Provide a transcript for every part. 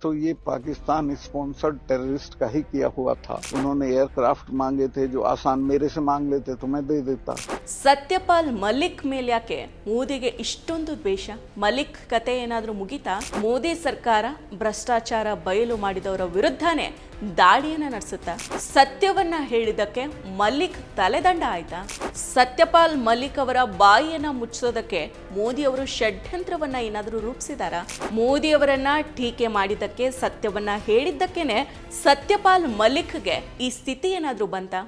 तो ये Pakistan sponsored terrorist का ही किया हुआ था उन्होंने एयरक्राफ्ट मांगे थे जो आसान मेरे से मांग लेते तो मैं दे देता ಸತ್ಯಪಾಲ್ ಮಲಿಕ್ ಮೇಲೆ ಯಾಕೆ ಮೋದಿಗೆ ಇಷ್ಟೊಂದು ದ್ವೇಷ ಮಲಿಕ್ ಕತೆ ಏನಾದರೂ ಮುಗಿತಾ ಮೋದಿ ಸರ್ಕಾರ ಭ್ರಷ್ಟಾಚಾರ ಬಯಲು ಮಾಡಿದವರ ವಿರುದ್ಧನೇ ದಾಳಿಯನ್ನ ನಡೆಸುತ್ತಾ ಸತ್ಯವನ್ನ ಹೇಳಿದಕ್ಕೆ ಮಲಿಕ್ ತಲೆದಂಡ ಆಯ್ತಾ ಸತ್ಯಪಾಲ್ ಮಲಿಕ್ ಅವರ ಬಾಯಿಯನ್ನ ಮುಚ್ಚೋದಕ್ಕೆ ಮೋದಿ ಅವರು ಷಡ್ಯಂತ್ರವನ್ನ ಏನಾದರೂ ರೂಪಿಸಿದಾರಾ ಮೋದಿ ಅವರನ್ನ ಟೀಕೆ ಮಾಡಿದ್ದಕ್ಕೆ ಸತ್ಯವನ್ನ ಹೇಳಿದ್ದಕ್ಕೇನೆ ಸತ್ಯಪಾಲ್ ಮಲಿಕ್ಗೆ ಈ ಸ್ಥಿತಿ ಏನಾದರೂ ಬಂತಾ?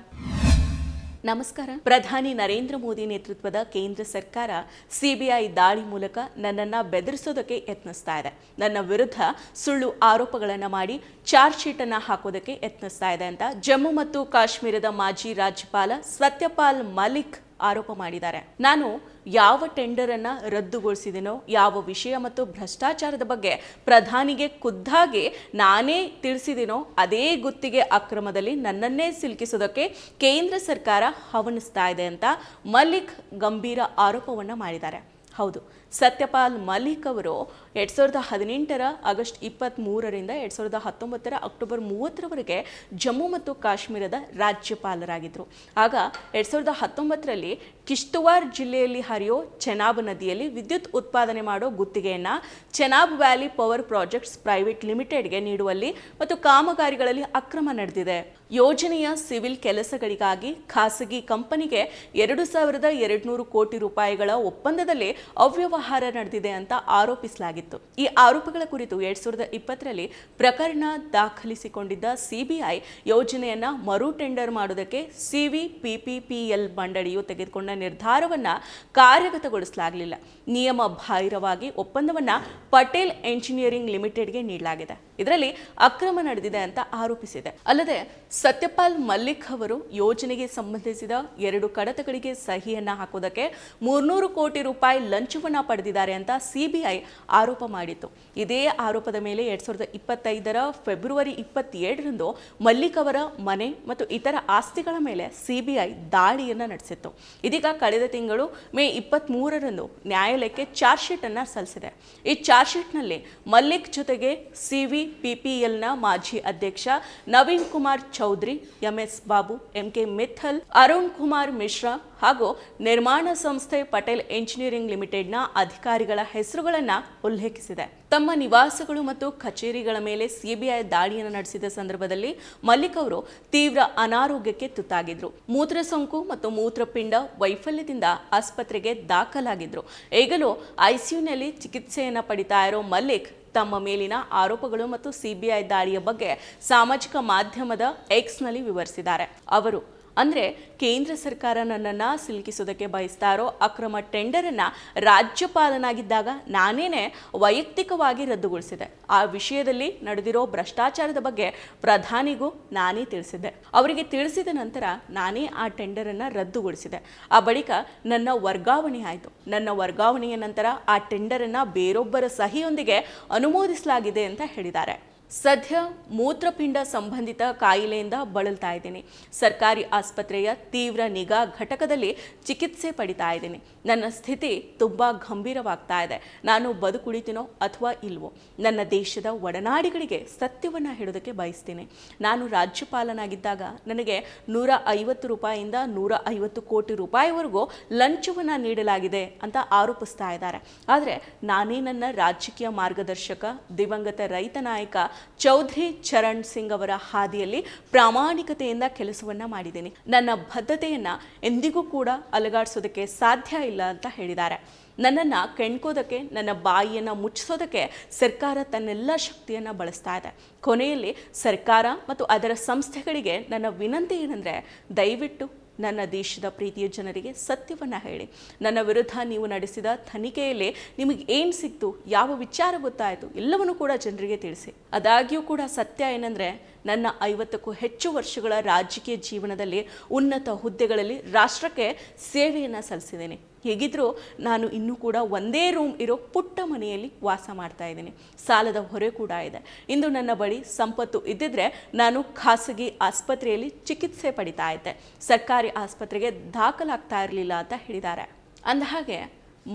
ನಮಸ್ಕಾರ. ಪ್ರಧಾನಿ ನರೇಂದ್ರ ಮೋದಿ ನೇತೃತ್ವದ ಕೇಂದ್ರ ಸರ್ಕಾರ ಸಿಬಿಐ ದಾಳಿ ಮೂಲಕ ನನ್ನನ್ನ ಬೆದರಿಸೋದಕ್ಕೆ ಯತ್ನಿಸ್ತಾ ಇದೆ. ನನ್ನ ವಿರುದ್ಧ ಸುಳ್ಳು ಆರೋಪಗಳನ್ನು ಮಾಡಿ ಚಾರ್ಜ್ ಶೀಟನ್ನು ಅನ್ನ ಹಾಕೋದಕ್ಕೆ ಯತ್ನಿಸ್ತಾ ಇದೆ ಅಂತ ಜಮ್ಮು ಮತ್ತು ಕಾಶ್ಮೀರದ ಮಾಜಿ ರಾಜ್ಯಪಾಲ ಸತ್ಯಪಾಲ್ ಮಲಿಕ್ ಆರೋಪ ಮಾಡಿದ್ದಾರೆ. ನಾನು ಯಾವ ಟೆಂಡರನ್ನು ರದ್ದುಗೊಳಿಸಿದೆನೋ, ಯಾವ ವಿಷಯ ಮತ್ತು ಭ್ರಷ್ಟಾಚಾರದ ಬಗ್ಗೆ ಪ್ರಧಾನಿಗೆ ಖುದ್ದಾಗಿ ನಾನೇ ತಿಳಿಸಿದೆನೋ, ಅದೇ ಗುತ್ತಿಗೆ ಅಕ್ರಮದಲ್ಲಿ ನನ್ನನ್ನೇ ಸಿಲುಕಿಸೋದಕ್ಕೆ ಕೇಂದ್ರ ಸರ್ಕಾರ ಹವಣಿಸ್ತಾ ಇದೆ ಅಂತ ಮಲ್ಲಿಕ್ ಗಂಭೀರ ಆರೋಪವನ್ನ ಮಾಡಿದ್ದಾರೆ. ಹೌದು ಸತ್ಯಪಾಲ್ ಮಲಿಕ್ ಅವರು ಎರಡ್ ಸಾವಿರದ ಹದಿನೆಂಟರ ಆಗಸ್ಟ್ ಇಪ್ಪತ್ತ್ ಮೂರರಿಂದ ಎರಡ್ ಸಾವಿರದ ಹತ್ತೊಂಬತ್ತರ ಅಕ್ಟೋಬರ್ ಮೂವತ್ತರವರೆಗೆ ಜಮ್ಮು ಮತ್ತು ಕಾಶ್ಮೀರದ ರಾಜ್ಯಪಾಲರಾಗಿದ್ದರು ಆಗ ಎರಡ್ ಸಾವಿರದ ಹತ್ತೊಂಬತ್ತರಲ್ಲಿ ಕಿಶ್ತವಾರ್ ಜಿಲ್ಲೆಯಲ್ಲಿ ಹರಿಯೋ ಚೆನಾಬ್ ನದಿಯಲ್ಲಿ ವಿದ್ಯುತ್ ಉತ್ಪಾದನೆ ಮಾಡೋ ಗುತ್ತಿಗೆಯನ್ನ Chenab valley power projects private ಲಿಮಿಟೆಡ್ಗೆ ನೀಡುವಲ್ಲಿ ಮತ್ತು ಕಾಮಗಾರಿಗಳಲ್ಲಿ ಅಕ್ರಮ ನಡೆದಿದೆ. ಯೋಜನೆಯ ಸಿವಿಲ್ ಕೆಲಸಗಳಿಗಾಗಿ ಖಾಸಗಿ ಕಂಪನಿಗೆ ಎರಡು ಸಾವಿರದ ಎರಡುನೂರು ಕೋಟಿ ರೂಪಾಯಿಗಳ ಒಪ್ಪಂದದಲ್ಲಿ ಅವ್ಯವಹಾರ ನಡೆದಿದೆ ಅಂತ ಆರೋಪಿಸಲಾಗಿತ್ತು. ಈ ಆರೋಪಗಳ ಕುರಿತು ಎರಡ್ ಸಾವಿರದ ಇಪ್ಪತ್ತರಲ್ಲಿ ಪ್ರಕರಣ ದಾಖಲಿಸಿಕೊಂಡಿದ್ದ ಸಿಬಿಐ ಯೋಜನೆಯನ್ನ ಮರು ಟೆಂಡರ್ ಮಾಡೋದಕ್ಕೆ ಸಿವಿಪಿಪಿಪಿಎಲ್ ಮಂಡಳಿಯು ತೆಗೆದುಕೊಂಡ ನಿರ್ಧಾರವನ್ನ ಕಾರ್ಯಗತಗೊಳಿಸಲಾಗಲಿಲ್ಲ. ನಿಯಮ ಬಾಹಿರವಾಗಿ ಒಪ್ಪಂದವನ್ನ ಪಟೇಲ್ ಎಂಜಿನಿಯರಿಂಗ್ ಲಿಮಿಟೆಡ್ಗೆ ನೀಡಲಾಗಿದೆ. ಇದರಲ್ಲಿ ಅಕ್ರಮ ನಡೆದಿದೆ ಅಂತ ಆರೋಪಿಸಿದೆ. ಅಲ್ಲದೆ ಸತ್ಯಪಾಲ್ ಮಲ್ಲಿಕ್ ಅವರು ಯೋಜನೆಗೆ ಸಂಬಂಧಿಸಿದ ಎರಡು ಕಡತಗಳಿಗೆ ಸಹಿಯನ್ನ ಹಾಕೋದಕ್ಕೆ ಮೂರ್ನೂರು ಕೋಟಿ ರೂಪಾಯಿ ಲಂಚವನ್ನ ಪಡೆದಿದ್ದಾರೆ ಅಂತ ಸಿಬಿಐ ಆರೋಪ ಮಾಡಿತ್ತು. ಇದೇ ಆರೋಪದ ಮೇಲೆ ಎರಡ್ ಸಾವಿರದ ಇಪ್ಪತ್ತೈದರ ಫೆಬ್ರವರಿ ಇಪ್ಪತ್ತೇಳರಂದು ಮಲ್ಲಿಕ್ ಅವರ ಮನೆ ಮತ್ತು ಇತರ ಆಸ್ತಿಗಳ ಮೇಲೆ ಸಿಬಿಐ ದಾಳಿಯನ್ನು ನಡೆಸಿತ್ತು. ಇದೀಗ ಕಳೆದ ತಿಂಗಳು ಮೇ ಇಪ್ಪತ್ತ್ ಮೂರರಂದು ನ್ಯಾಯಾಲಯಕ್ಕೆ ಚಾರ್ಜ್ ಶೀಟ್ ಅನ್ನ ಸಲ್ಲಿಸಿದೆ. ಈ ಚಾರ್ಜ್ ಶೀಟ್ನಲ್ಲಿ ಮಲ್ಲಿಕ್ ಜೊತೆಗೆ ಸಿವಿ ಪಿಪಿಎಲ್ನ ಮಾಜಿ ಅಧ್ಯಕ್ಷ ನವೀನ್ ಕುಮಾರ್ ಚೌಧರಿ, ಎಂಎಸ್ ಬಾಬು, ಎಂಕೆ ಮಿಥಲ್ ಅರುಣ್ ಕುಮಾರ್ ಮಿಶ್ರಾ ಹಾಗೂ ನಿರ್ಮಾಣ ಸಂಸ್ಥೆ ಪಟೇಲ್ ಎಂಜಿನಿಯರಿಂಗ್ ಲಿಮಿಟೆಡ್ನ ಅಧಿಕಾರಿಗಳ ಹೆಸರುಗಳನ್ನು ಉಲ್ಲೇಖಿಸಿದೆ. ತಮ್ಮ ನಿವಾಸಗಳು ಮತ್ತು ಕಚೇರಿಗಳ ಮೇಲೆ ಸಿಬಿಐ ದಾಳಿಯನ್ನು ನಡೆಸಿದ ಸಂದರ್ಭದಲ್ಲಿ ಮಲ್ಲಿಕ್ ಅವರು ತೀವ್ರ ಅನಾರೋಗ್ಯಕ್ಕೆ ತುತ್ತಾಗಿದ್ರು. ಮೂತ್ರ ಸೋಂಕು ಮತ್ತು ಮೂತ್ರಪಿಂಡ ವೈಫಲ್ಯದಿಂದ ಆಸ್ಪತ್ರೆಗೆ ದಾಖಲಾಗಿದ್ರು. ಈಗಲೂ ಐಸಿಯುನಲ್ಲಿ ಚಿಕಿತ್ಸೆಯನ್ನು ಪಡಿತಾ ಇರೋ ಮಲ್ಲಿಕ್ ತಮ್ಮ ಮೇಲಿನ ಆರೋಪಗಳು ಮತ್ತು ಸಿಬಿಐ ದಾಳಿಯ ಬಗ್ಗೆ ಸಾಮಾಜಿಕ ಮಾಧ್ಯಮದ ಎಕ್ಸ್ನಲ್ಲಿ ವಿವರಿಸಿದ್ದಾರೆ. ಅವರು ಅಂದ್ರೆ ಕೇಂದ್ರ ಸರ್ಕಾರ ನನ್ನನ್ನು ಸಿಲುಕಿಸೋದಕ್ಕೆ ಬಯಸ್ತಾರೋ ಅಕ್ರಮ ಟೆಂಡರನ್ನು ರಾಜ್ಯಪಾಲನಾಗಿದ್ದಾಗ ನಾನೇನೆ ವೈಯಕ್ತಿಕವಾಗಿ ರದ್ದುಗೊಳಿಸಿದೆ. ಆ ವಿಷಯದಲ್ಲಿ ನಡೆದಿರೋ ಭ್ರಷ್ಟಾಚಾರದ ಬಗ್ಗೆ ಪ್ರಧಾನಿಗೂ ನಾನೇ ತಿಳಿಸಿದ್ದೆ. ಅವರಿಗೆ ತಿಳಿಸಿದ ನಂತರ ನಾನೇ ಆ ಟೆಂಡರನ್ನು ರದ್ದುಗೊಳಿಸಿದೆ. ಆ ಬಳಿಕ ನನ್ನ ವರ್ಗಾವಣೆ ಆಯಿತು. ನನ್ನ ವರ್ಗಾವಣೆಯ ನಂತರ ಆ ಟೆಂಡರನ್ನು ಬೇರೊಬ್ಬರ ಸಹಿಯೊಂದಿಗೆ ಅನುಮೋದಿಸಲಾಗಿದೆ ಅಂತ ಹೇಳಿದ್ದಾರೆ. ಸದ್ಯ ಮೂತ್ರಪಿಂಡ ಸಂಬಂಧಿತ ಕಾಯಿಲೆಯಿಂದ ಬಳಲ್ತಾ ಇದ್ದೇನೆ. ಸರ್ಕಾರಿ ಆಸ್ಪತ್ರೆಯ ತೀವ್ರ ನಿಗಾ ಘಟಕದಲ್ಲಿ ಚಿಕಿತ್ಸೆ ಪಡಿತಾ ಇದ್ದೇನೆ. ನನ್ನ ಸ್ಥಿತಿ ತುಂಬ ಗಂಭೀರವಾಗ್ತಾ ಇದೆ. ನಾನು ಬದುಕುಳಿತೀನೋ ಅಥವಾ ಇಲ್ವೋ? ನನ್ನ ದೇಶದ ಒಡನಾಡಿಗಳಿಗೆ ಸತ್ಯವನ್ನು ಹೇಳೋದಕ್ಕೆ ಬಯಸ್ತೀನಿ. ನಾನು ರಾಜ್ಯಪಾಲನಾಗಿದ್ದಾಗ ನನಗೆ ನೂರ ಐವತ್ತು ರೂಪಾಯಿಯಿಂದ ನೂರ ಐವತ್ತು ಕೋಟಿ ರೂಪಾಯಿವರೆಗೂ ಲಂಚವನ್ನು ನೀಡಲಾಗಿದೆ ಅಂತ ಆರೋಪಿಸ್ತಾ ಇದ್ದಾರೆ. ಆದರೆ ನಾನೇ ನನ್ನ ರಾಜಕೀಯ ಮಾರ್ಗದರ್ಶಕ, ದಿವಂಗತ ರೈತ ನಾಯಕ ಚೌಧರಿ ಚರಣ್ ಸಿಂಗ್ ಅವರ ಹಾದಿಯಲ್ಲಿ ಪ್ರಾಮಾಣಿಕತೆಯಿಂದ ಕೆಲಸವನ್ನ ಮಾಡಿದ್ದೀನಿ. ನನ್ನ ಬದ್ಧತೆಯನ್ನ ಎಂದಿಗೂ ಕೂಡ ಅಲಗಾಡಿಸೋದಕ್ಕೆ ಸಾಧ್ಯ ಇಲ್ಲ ಅಂತ ಹೇಳಿದ್ದಾರೆ. ನನ್ನನ್ನು ಕೆಣ್ಕೋದಕ್ಕೆ, ನನ್ನ ಬಾಯಿಯನ್ನು ಮುಚ್ಚಿಸೋದಕ್ಕೆ ಸರ್ಕಾರ ತನ್ನೆಲ್ಲ ಶಕ್ತಿಯನ್ನು ಬಳಸ್ತಾ ಇದೆ. ಕೊನೆಯಲ್ಲಿ ಸರ್ಕಾರ ಮತ್ತು ಅದರ ಸಂಸ್ಥೆಗಳಿಗೆ ನನ್ನ ವಿನಂತಿ ಏನಂದರೆ, ದಯವಿಟ್ಟು ನನ್ನ ದೇಶದ ಪ್ರೀತಿಯ ಜನರಿಗೆ ಸತ್ಯವನ್ನು ಹೇಳಿ. ನನ್ನ ವಿರುದ್ಧ ನೀವು ನಡೆಸಿದ ತನಿಖೆಯಲ್ಲಿ ನಿಮಗೆ ಏನು ಸಿಕ್ತು, ಯಾವ ವಿಚಾರ ಗೊತ್ತಾಯಿತು, ಎಲ್ಲವನ್ನೂ ಕೂಡ ಜನರಿಗೆ ತಿಳಿಸಿ. ಅದಾಗ್ಯೂ ಕೂಡ ಸತ್ಯ ಏನಂದರೆ, ನನ್ನ ಐವತ್ತಕ್ಕೂ ಹೆಚ್ಚು ವರ್ಷಗಳ ರಾಜಕೀಯ ಜೀವನದಲ್ಲಿ ಉನ್ನತ ಹುದ್ದೆಗಳಲ್ಲಿ ರಾಷ್ಟ್ರಕ್ಕೆ ಸೇವೆಯನ್ನು ಸಲ್ಲಿಸಿದ್ದೇನೆ. ಹೇಗಿದ್ರೂ ನಾನು ಇನ್ನೂ ಕೂಡ ಒಂದೇ ರೂಮ್ ಇರೋ ಪುಟ್ಟ ಮನೆಯಲ್ಲಿ ವಾಸ ಮಾಡ್ತಾ ಇದ್ದೀನಿ. ಸಾಲದ ಹೊರೆ ಕೂಡ ಇದೆ. ಇಂದು ನನ್ನ ಬಳಿ ಸಂಪತ್ತು ಇದ್ದಿದ್ರೆ ನಾನು ಖಾಸಗಿ ಆಸ್ಪತ್ರೆಯಲ್ಲಿ ಚಿಕಿತ್ಸೆ ಪಡಿತಾ ಇದ್ದೆ. ಸರ್ಕಾರಿ ಆಸ್ಪತ್ರೆಗೆ ದಾಖಲಾಗ್ತಾ ಇರಲಿಲ್ಲ ಅಂತ ಹೇಳಿದ್ದಾರೆ. ಅಂದಹಾಗೆ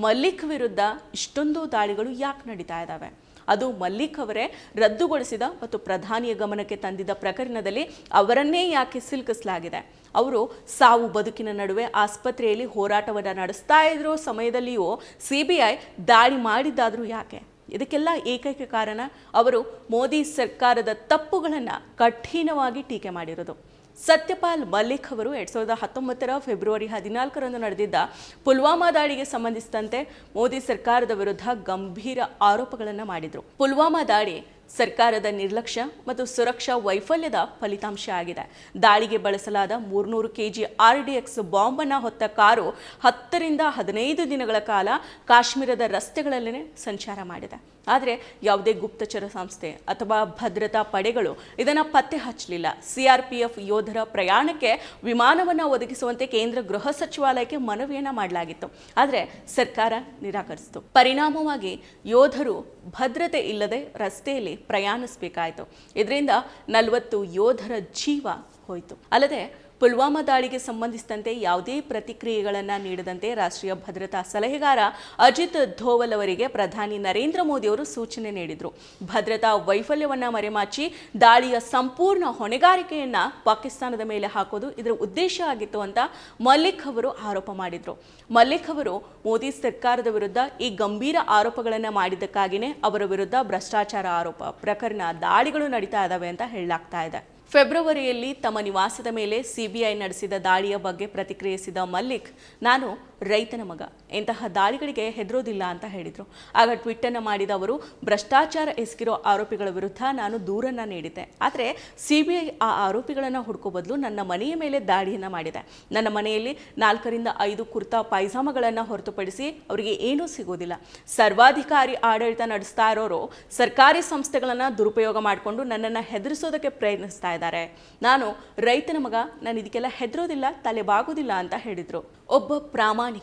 ಮಲ್ಲಿಕ್ ವಿರುದ್ಧ ಇಷ್ಟೊಂದು ದಾಳಿಗಳು ಯಾಕೆ ನಡೀತಾ ಇದ್ದಾವೆ ಅದು ಮಲ್ಲಿಕ್ ಅವರೇ ರದ್ದುಗೊಳಿಸಿದ ಮತ್ತು ಪ್ರಧಾನಿಯ ಗಮನಕ್ಕೆ ತಂದಿದ್ದ ಪ್ರಕರಣದಲ್ಲಿ ಅವರನ್ನೇ ಯಾಕೆ ಸಿಲುಕಿಸಲಾಗಿದೆ? ಅವರು ಸಾವು ಬದುಕಿನ ನಡುವೆ ಆಸ್ಪತ್ರೆಯಲ್ಲಿ ಹೋರಾಟವನ್ನು ನಡೆಸ್ತಾ ಇರೋ ಸಮಯದಲ್ಲಿಯೂ ಸಿಬಿಐ ದಾಳಿ ಮಾಡಿದ್ದಾದರೂ ಯಾಕೆ? ಇದಕ್ಕೆಲ್ಲ ಏಕೈಕ ಕಾರಣ ಅವರು ಮೋದಿ ಸರ್ಕಾರದ ತಪ್ಪುಗಳನ್ನು ಕಠಿಣವಾಗಿ ಟೀಕೆ ಮಾಡಿರೋದು. ಸತ್ಯಪಾಲ್ ಮಲ್ಲಿಕ್ ಅವರು ಎರಡ್ ಸಾವಿರದ ಹತ್ತೊಂಬತ್ತರ ಫೆಬ್ರವರಿ ಹದಿನಾಲ್ಕರಂದು ನಡೆದಿದ್ದ ಪುಲ್ವಾಮಾ ದಾಳಿಗೆ ಸಂಬಂಧಿಸಿದಂತೆ ಮೋದಿ ಸರ್ಕಾರದ ವಿರುದ್ಧ ಗಂಭೀರ ಆರೋಪಗಳನ್ನು ಮಾಡಿದರು. ಪುಲ್ವಾಮಾ ದಾಳಿ ಸರ್ಕಾರದ ನಿರ್ಲಕ್ಷ್ಯ ಮತ್ತು ಸುರಕ್ಷಾ ವೈಫಲ್ಯದ ಫಲಿತಾಂಶ ಆಗಿದೆ. ದಾಳಿಗೆ ಬಳಸಲಾದ ಮೂರ್ನೂರು ಕೆಜಿ ಆರ್ ಡಿ ಎಕ್ಸ್ ಬಾಂಬನ್ನು ಹೊತ್ತ ಕಾರು ಹತ್ತರಿಂದ ಹದಿನೈದು ದಿನಗಳ ಕಾಲ ಕಾಶ್ಮೀರದ ರಸ್ತೆಗಳಲ್ಲೇ ಸಂಚಾರ ಮಾಡಿದೆ. ಆದರೆ ಯಾವುದೇ ಗುಪ್ತಚರ ಸಂಸ್ಥೆ ಅಥವಾ ಭದ್ರತಾ ಪಡೆಗಳು ಇದನ್ನು ಪತ್ತೆ ಹಚ್ಚಲಿಲ್ಲ. ಸಿಆರ್ಪಿಎಫ್ ಯೋಧರ ಪ್ರಯಾಣಕ್ಕೆ ವಿಮಾನವನ್ನು ಒದಗಿಸುವಂತೆ ಕೇಂದ್ರ ಗೃಹ ಸಚಿವಾಲಯಕ್ಕೆ ಮನವಿಯನ್ನು ಮಾಡಲಾಗಿತ್ತು. ಆದರೆ ಸರ್ಕಾರ ನಿರಾಕರಿಸಿತು. ಪರಿಣಾಮವಾಗಿ ಯೋಧರು ಭದ್ರತೆ ಇಲ್ಲದೆ ರಸ್ತೆಯಲ್ಲಿ ಪ್ರಯಾಣಿಸಬೇಕಾಯಿತು. ಇದರಿಂದ ನಲವತ್ತು ಯೋಧರ ಜೀವ ಹೋಯಿತು. ಅಲ್ಲದೆ ಪುಲ್ವಾಮಾ ದಾಳಿಗೆ ಸಂಬಂಧಿಸಿದಂತೆ ಯಾವುದೇ ಪ್ರತಿಕ್ರಿಯೆಗಳನ್ನು ನೀಡದಂತೆ ರಾಷ್ಟ್ರೀಯ ಭದ್ರತಾ ಸಲಹೆಗಾರ ಅಜಿತ್ ಧೋವಲ್ ಅವರಿಗೆ ಪ್ರಧಾನಿ ನರೇಂದ್ರ ಮೋದಿ ಅವರು ಸೂಚನೆ ನೀಡಿದರು. ಭದ್ರತಾ ವೈಫಲ್ಯವನ್ನು ಮರೆಮಾಚಿ ದಾಳಿಯ ಸಂಪೂರ್ಣ ಹೊಣೆಗಾರಿಕೆಯನ್ನು ಪಾಕಿಸ್ತಾನದ ಮೇಲೆ ಹಾಕೋದು ಇದರ ಉದ್ದೇಶ ಆಗಿತ್ತು ಅಂತ ಮಲ್ಲಿಕ್ ಅವರು ಆರೋಪ ಮಾಡಿದರು. ಮಲ್ಲಿಕ್ ಅವರು ಮೋದಿ ಸರ್ಕಾರದ ವಿರುದ್ಧ ಈ ಗಂಭೀರ ಆರೋಪಗಳನ್ನು ಮಾಡಿದ್ದಕ್ಕಾಗಿಯೇ ಅವರ ವಿರುದ್ಧ ಭ್ರಷ್ಟಾಚಾರ ಆರೋಪ ಪ್ರಕರಣ ದಾಳಿಗಳು ನಡೀತಾ ಇದ್ದಾವೆ ಅಂತ ಹೇಳಲಾಗ್ತಾ ಇದೆ. ಫೆಬ್ರವರಿಯಲ್ಲಿ ತಮ್ಮ ನಿವಾಸದ ಮೇಲೆ ಸಿಬಿಐ ನಡೆಸಿದ ದಾಳಿಯ ಬಗ್ಗೆ ಪ್ರತಿಕ್ರಿಯಿಸಿದ ಮಲ್ಲಿಕ್ ನಾನು ರೈತನ ಮಗ. ಇಂತಹ ದಾಳಿಗಳಿಗೆ ಹೆದರೋದಿಲ್ಲ ಅಂತ ಹೇಳಿದರು. ಆಗ ಟ್ವಿಟ್ಟನ್ನು ಮಾಡಿದ ಅವರು, ಭ್ರಷ್ಟಾಚಾರ ಎಸಗಿರೋ ಆರೋಪಿಗಳ ವಿರುದ್ಧ ನಾನು ದೂರನ್ನು ನೀಡಿದ್ದೆ. ಆದರೆ ಸಿಬಿಐ ಆ ಆರೋಪಿಗಳನ್ನು ಹುಡುಕೋ ಬದಲು ನನ್ನ ಮನೆಯ ಮೇಲೆ ದಾಳಿಯನ್ನು ಮಾಡಿದೆ. ನನ್ನ ಮನೆಯಲ್ಲಿ ನಾಲ್ಕರಿಂದ ಐದು ಕುರ್ತಾ ಪೈಜಾಮಗಳನ್ನು ಹೊರತುಪಡಿಸಿ ಅವರಿಗೆ ಏನೂ ಸಿಗೋದಿಲ್ಲ. ಸರ್ವಾಧಿಕಾರಿ ಆಡಳಿತ ನಡೆಸ್ತಾ ಇರೋರು ಸರ್ಕಾರಿ ಸಂಸ್ಥೆಗಳನ್ನು ದುರುಪಯೋಗ ಮಾಡಿಕೊಂಡು ನನ್ನನ್ನು ಹೆದರಿಸೋದಕ್ಕೆ ಪ್ರಯತ್ನಿಸ್ತಾ ಇದ್ದಾರೆ. ನಾನು ರೈತನ ಮಗ, ನಾನು ಇದಕ್ಕೆಲ್ಲ ಹೆದರೋದಿಲ್ಲ ತಲೆ ಬಾಗೋದಿಲ್ಲ ಅಂತ ಹೇಳಿದರು. ಒಬ್ಬ ಪ್ರಾಮಾಣಿಕ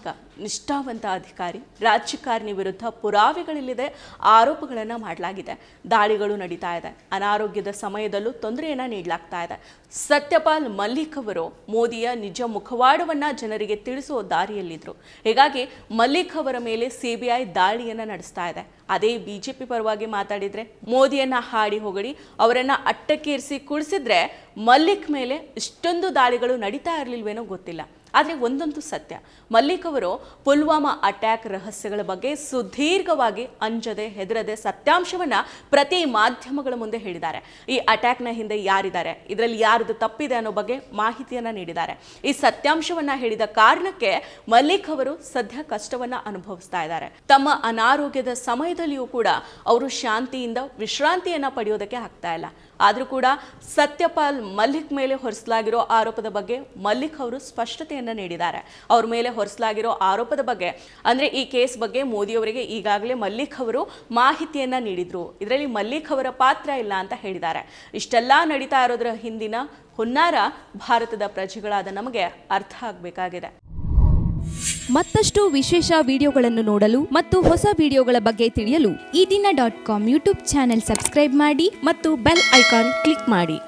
ನಿಷ್ಠಾವಂತ ಅಧಿಕಾರಿ ರಾಜಕಾರಣಿ ವಿರುದ್ಧ ಪುರಾವೆಗಳಿಲ್ಲದೆ ಆರೋಪಗಳನ್ನು ಮಾಡಲಾಗಿದೆ. ದಾಳಿಗಳು ನಡೀತಾ ಇದೆ. ಅನಾರೋಗ್ಯದ ಸಮಯದಲ್ಲೂ ತೊಂದರೆಯನ್ನು ನೀಡಲಾಗ್ತಾ ಇದೆ. ಸತ್ಯಪಾಲ್ ಮಲ್ಲಿಕ್ ಅವರು ಮೋದಿಯ ನಿಜ ಮುಖವಾಡವನ್ನು ಜನರಿಗೆ ತಿಳಿಸುವ ದಾರಿಯಲ್ಲಿದ್ದರು ಹೀಗಾಗಿ ಮಲ್ಲಿಕ್ ಅವರ ಮೇಲೆ ಸಿಬಿಐ ದಾಳಿಯನ್ನು ನಡೆಸ್ತಾ ಇದೆ. ಅದೇ ಬಿಜೆಪಿ ಪರವಾಗಿ ಮಾತಾಡಿದ್ರೆ ಮೋದಿಯನ್ನ ಹಾಡಿ ಹೊಗಳಿ, ಅವರನ್ನು ಅಟ್ಟಕ್ಕೇರಿಸಿ ಕುಳಿಸಿದ್ರೆ ಮಲ್ಲಿಕ್ ಮೇಲೆ ಇಷ್ಟೊಂದು ದಾಳಿಗಳು ನಡೀತಾ ಇರಲಿಲ್ವೇನೋ ಗೊತ್ತಿಲ್ಲ. ಆದರೆ ಒಂದಂತೂ ಸತ್ಯ. ಮಲ್ಲಿಕ್ ಅವರು ಪುಲ್ವಾಮಾ ಅಟ್ಯಾಕ್ ರಹಸ್ಯಗಳ ಬಗ್ಗೆ ಸುದೀರ್ಘವಾಗಿ ಅಂಜದೆ ಹೆದರದೆ ಸತ್ಯಾಂಶವನ್ನ ಪ್ರತಿ ಮಾಧ್ಯಮಗಳ ಮುಂದೆ ಹೇಳಿದ್ದಾರೆ. ಈ ಅಟ್ಯಾಕ್ನ ಹಿಂದೆ ಯಾರಿದ್ದಾರೆ? ಇದರಲ್ಲಿ ಯಾರದು ತಪ್ಪಿದೆ ಅನ್ನೋ ಬಗ್ಗೆ ಮಾಹಿತಿಯನ್ನ ನೀಡಿದ್ದಾರೆ. ಈ ಸತ್ಯಾಂಶವನ್ನ ಹೇಳಿದ ಕಾರಣಕ್ಕೆ ಮಲ್ಲಿಕ್ ಅವರು ಸದ್ಯ ಕಷ್ಟವನ್ನ ಅನುಭವಿಸ್ತಾ ಇದ್ದಾರೆ. ತಮ್ಮ ಅನಾರೋಗ್ಯದ ಸಮಯದಲ್ಲಿಯೂ ಕೂಡ ಅವರು ಶಾಂತಿಯಿಂದ ವಿಶ್ರಾಂತಿಯನ್ನ ಪಡೆಯೋದಕ್ಕೆ ಆಗ್ತಾ ಇಲ್ಲ. ಆದರೂ ಕೂಡ ಸತ್ಯಪಾಲ್ ಮಲ್ಲಿಕ್ ಮೇಲೆ ಹೊರಿಸಲಾಗಿರೋ ಆರೋಪದ ಬಗ್ಗೆ ಮಲ್ಲಿಕ್ ಅವರು ಸ್ಪಷ್ಟತೆಯನ್ನ ನೀಡಿದ್ದಾರೆ. ಅವ್ರ ಮೇಲೆ ಹೊರಿಸಲಾಗಿರೋ ಆರೋಪದ ಬಗ್ಗೆ, ಅಂದ್ರೆ ಈ ಕೇಸ್ ಬಗ್ಗೆ ಮೋದಿ ಅವರಿಗೆ ಈಗಾಗಲೇ ಮಲ್ಲಿಕ್ ಅವರು ಮಾಹಿತಿಯನ್ನ ನೀಡಿದ್ರು. ಇದರಲ್ಲಿ ಮಲ್ಲಿಕ್ ಅವರ ಪಾತ್ರ ಇಲ್ಲ ಅಂತ ಹೇಳಿದ್ದಾರೆ. ಇಷ್ಟೆಲ್ಲ ನಡೀತಾ ಇರೋದ್ರ ಹಿಂದಿನ ಹುನ್ನಾರ ಭಾರತದ ಪ್ರಜೆಗಳಾದ ನಮಗೆ ಅರ್ಥ ಆಗಬೇಕಾಗಿದೆ. ಮತ್ತಷ್ಟು ವಿಶೇಷ ವಿಡಿಯೋಗಳನ್ನು ನೋಡಲು ಮತ್ತು ಹೊಸ ವಿಡಿಯೋಗಳ ಬಗ್ಗೆ ತಿಳಿಯಲು ಈ ದಿನ dot com YouTube channel subscribe ಮಾಡಿ ಮತ್ತು ಬೆಲ್ ಐಕಾನ್ ಕ್ಲಿಕ್ ಮಾಡಿ.